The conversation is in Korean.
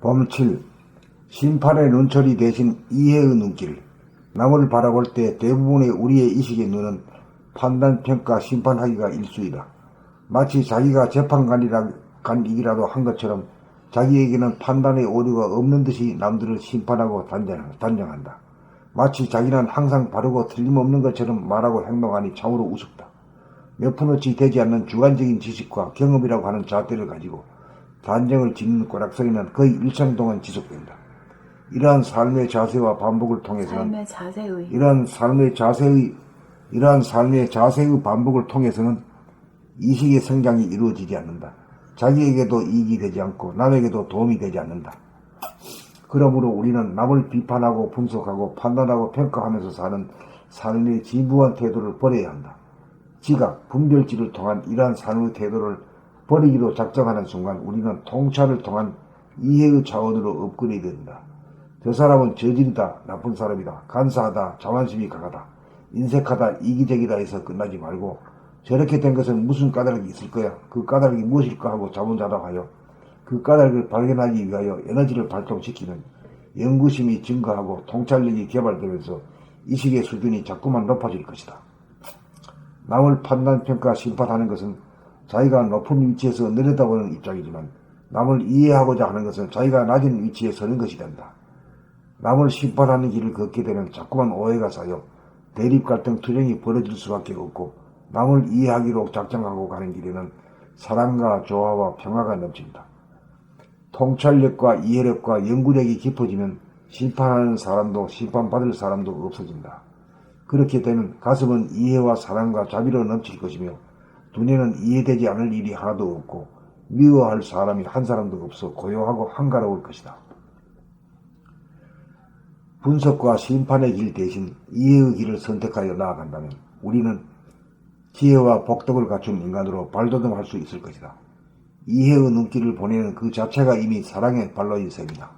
범칠 심판의 눈초리 대신 이해의 눈길 남을 바라볼 때 대부분의 우리의 이식의 눈은 판단, 평가, 심판하기가 일수이다. 마치 자기가 재판관이라도 한 것처럼 자기에게는 판단의 오류가 없는 듯이 남들을 심판하고 단정, 단정한다. 마치 자기는 항상 바르고 틀림없는 것처럼 말하고 행동하니 참으로 우습다. 몇 푼어치 되지 않는 주관적인 지식과 경험이라고 하는 잣대를 가지고 단정을 짓는 꼬락서리는 거의 일생 동안 지속된다. 이러한 삶의 자세와 반복을 통해서는 삶의 자세의 이러한 삶의 자세의 이러한 삶의 자세의 반복을 통해서는 이식의 성장이 이루어지지 않는다. 자기에게도 이익이 되지 않고 남에게도 도움이 되지 않는다. 그러므로 우리는 남을 비판하고 분석하고 판단하고 평가하면서 사는 삶의 진부한 태도를 버려야 한다. 지각, 분별지를 통한 이러한 삶의 태도를 버리기로 작정하는 순간 우리는 통찰을 통한 이해의 차원으로 업그레이드 된다. 저 사람은 저질이다, 나쁜 사람이다, 간사하다, 자만심이 강하다, 인색하다, 이기적이다 해서 끝나지 말고 저렇게 된 것은 무슨 까닭이 있을 거야. 그 까닭이 무엇일까 하고 자문자답하여 그 까닭을 발견하기 위하여 에너지를 발동시키는 연구심이 증가하고 통찰력이 개발되면서 이식의 수준이 자꾸만 높아질 것이다. 남을 판단, 평가, 심판하는 것은 자기가 높은 위치에서 내려다보는 입장이지만 남을 이해하고자 하는 것은 자기가 낮은 위치에 서는 것이 된다. 남을 심판하는 길을 걷게 되면 자꾸만 오해가 쌓여 대립 갈등 투쟁이 벌어질 수밖에 없고 남을 이해하기로 작정하고 가는 길에는 사랑과 조화와 평화가 넘친다. 통찰력과 이해력과 연구력이 깊어지면 심판하는 사람도 심판받을 사람도 없어진다. 그렇게 되면 가슴은 이해와 사랑과 자비로 넘칠 것이며 두뇌는 이해되지 않을 일이 하나도 없고 미워할 사람이 한 사람도 없어 고요하고 한가로울 것이다. 분석과 심판의 길 대신 이해의 길을 선택하여 나아간다면 우리는 지혜와 복덕을 갖춘 인간으로 발돋움할 수 있을 것이다. 이해의 눈길을 보내는 그 자체가 이미 사랑의 발로인 셈이다.